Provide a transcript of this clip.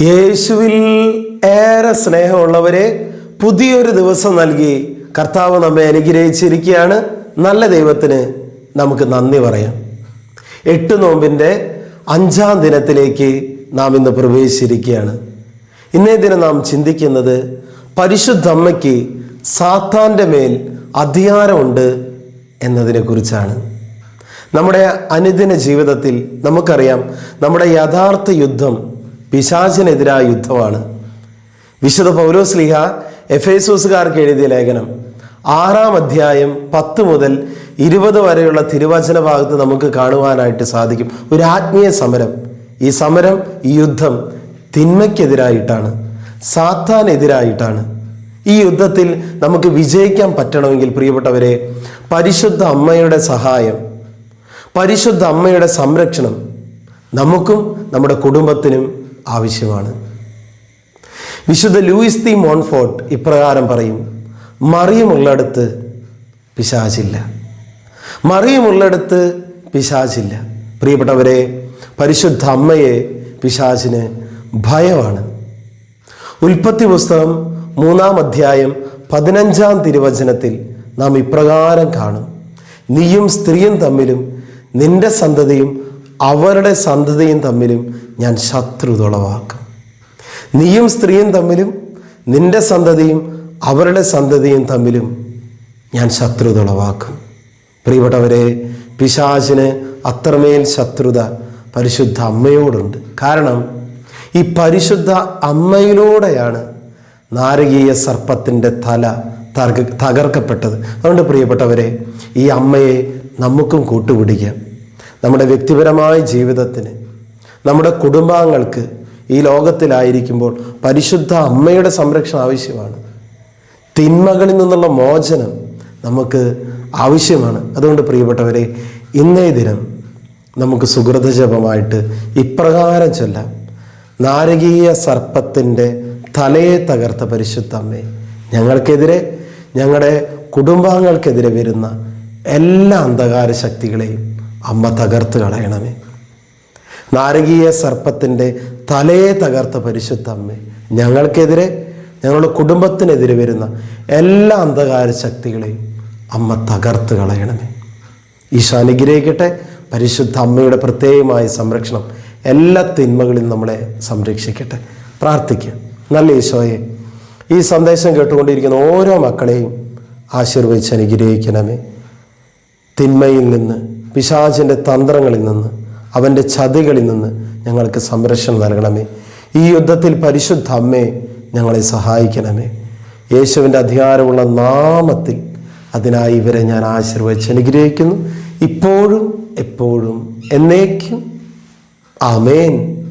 യേശുവിൽ ഏറെ സ്നേഹമുള്ളവരെ പുതിയൊരു ദിവസം നൽകി കർത്താവ് നമ്മെ അനുഗ്രഹിച്ചിരിക്കുകയാണ്. നല്ല ദൈവത്തിന് നമുക്ക് നന്ദി പറയാം. എട്ട് നോമ്പിന്റെ അഞ്ചാം ദിനത്തിലേക്ക് നാം ഇന്ന് പ്രവേശിച്ചിരിക്കുകയാണ്. ഇന്നേ ദിനം നാം ചിന്തിക്കുന്നത് പരിശുദ്ധ അമ്മയ്ക്ക് സാത്താന്റെ മേൽ അധികാരമുണ്ട് എന്നതിനെക്കുറിച്ചാണ്. നമ്മുടെ അനുദിന ജീവിതത്തിൽ നമുക്കറിയാം നമ്മുടെ യഥാർത്ഥ യുദ്ധം പിശാചിനെതിരായ യുദ്ധമാണ്. വിശുദ്ധ പൗലോസ്ലിഹ എഫേസൂസുകാർക്ക് എഴുതിയ ലേഖനം. ആറാം അധ്യായം പത്ത് മുതൽ ഇരുപത് വരെയുള്ള തിരുവചന ഭാഗത്ത് നമുക്ക് കാണുവാനായിട്ട് സാധിക്കും. ഒരു ആത്മീയ സമരം. ഈ സമരം ഈ യുദ്ധം തിന്മയ്ക്കെതിരായിട്ടാണ്. സാത്താനെതിരായിട്ടാണ്. ഈ യുദ്ധത്തിൽ നമുക്ക് വിജയിക്കാൻ പറ്റണമെങ്കിൽ പ്രിയപ്പെട്ടവരെ പരിശുദ്ധ അമ്മയുടെ സഹായം പരിശുദ്ധ അമ്മയുടെ സംരക്ഷണം നമുക്കും നമ്മുടെ കുടുംബത്തിനും ആവശ്യമാണ്. വിശുദ്ധ ലൂയിസ് തി മോൺഫോർട്ട് ഇപ്രകാരം പറയും മറിയുമുള്ളടത്ത് പിശാചില്ല. മറിയുമുള്ളടത്ത് പിശാചില്ല. പ്രിയപ്പെട്ടവരെ പരിശുദ്ധ അമ്മയെ പിശാചിന് ഭയമാണ്. ഉൽപ്പത്തി പുസ്തകം മൂന്നാം അധ്യായം പതിനഞ്ചാം തിരുവചനത്തിൽ നാം ഇപ്രകാരം കാണും നീയും സ്ത്രീയും തമ്മിലും നിന്റെ സന്തതിയും അവരുടെ സന്തതിയും തമ്മിലും ഞാൻ ശത്രുതുളവാക്കും. നീയും സ്ത്രീയും തമ്മിലും നിന്റെ സന്തതിയും അവരുടെ സന്തതിയും തമ്മിലും ഞാൻ ശത്രുതുളവാക്കും. പ്രിയപ്പെട്ടവരെ പിശാചിന് അത്രമേൽ ശത്രുത പരിശുദ്ധ അമ്മയോടുണ്ട്. കാരണം ഈ പരിശുദ്ധ അമ്മയിലൂടെയാണ് നാരകീയ സർപ്പത്തിന്റെ തല തകർക്കപ്പെട്ടത്. അതുകൊണ്ട് പ്രിയപ്പെട്ടവരെ ഈ അമ്മയെ നമുക്കും കൂട്ടുപിടിക്കാം. നമ്മുടെ വ്യക്തിപരമായ ജീവിതത്തിന് നമ്മുടെ കുടുംബാംഗങ്ങൾക്ക് ഈ ലോകത്തിലായിരിക്കുമ്പോൾ പരിശുദ്ധ അമ്മയുടെ സംരക്ഷണം ആവശ്യമാണ്. തിന്മകളിൽ നിന്നുള്ള മോചനം നമുക്ക് ആവശ്യമാണ്. അതുകൊണ്ട് പ്രിയപ്പെട്ടവരെ ഇന്നേ ദിനം നമുക്ക് സുഹൃത ജപമായിട്ട് ഇപ്രകാരം ചൊല്ലാം. നാരകീയ സർപ്പത്തിന്റെ തലയെ തകർത്ത പരിശുദ്ധ അമ്മേ ഞങ്ങൾക്കെതിരെ ഞങ്ങളുടെ കുടുംബാംഗങ്ങൾക്കെതിരെ വരുന്ന എല്ലാ അന്ധകാര ശക്തികളെയും അമ്മ തകർത്ത് കളയണമേ. നാരകീയ സർപ്പത്തിന്റെ തലയെ തകർത്ത പരിശുദ്ധ അമ്മേ ഞങ്ങൾക്കെതിരെ ഞങ്ങളുടെ കുടുംബത്തിനെതിരെ വരുന്ന എല്ലാ അന്ധകാര ശക്തികളെയും അമ്മ തകർത്ത് കളയണമേ. ഈശോ അനുഗ്രഹിക്കട്ടെ. പരിശുദ്ധ അമ്മയുടെ പ്രത്യേകമായ സംരക്ഷണം എല്ലാ തിന്മകളിൽ നമ്മളെ സംരക്ഷിക്കട്ടെ. പ്രാർത്ഥിക്കുക നല്ല ഈശോയെ ഈ സന്ദേശം കേട്ടുകൊണ്ടിരിക്കുന്ന ഓരോ മക്കളെയും ആശീർവദിച്ച് അനുഗ്രഹിക്കണമേ. തിന്മയിൽ നിന്ന് പിശാചിന്റെ തന്ത്രങ്ങളിൽ നിന്ന് അവന്റെ ചതികളിൽ നിന്ന് ഞങ്ങൾക്ക് സംരക്ഷണം നൽകണമേ. ഈ യുദ്ധത്തിൽ പരിശുദ്ധ അമ്മേ ഞങ്ങളെ സഹായിക്കണമേ. യേശുവിന്റെ അധികാരമുള്ള നാമത്തിൽ അതിനായി ഇവരെ ഞാൻ ആശീർവദിച്ച് അനുഗ്രഹിക്കുന്നു. ഇപ്പോഴും എപ്പോഴും എന്നേക്കും. ആമേൻ.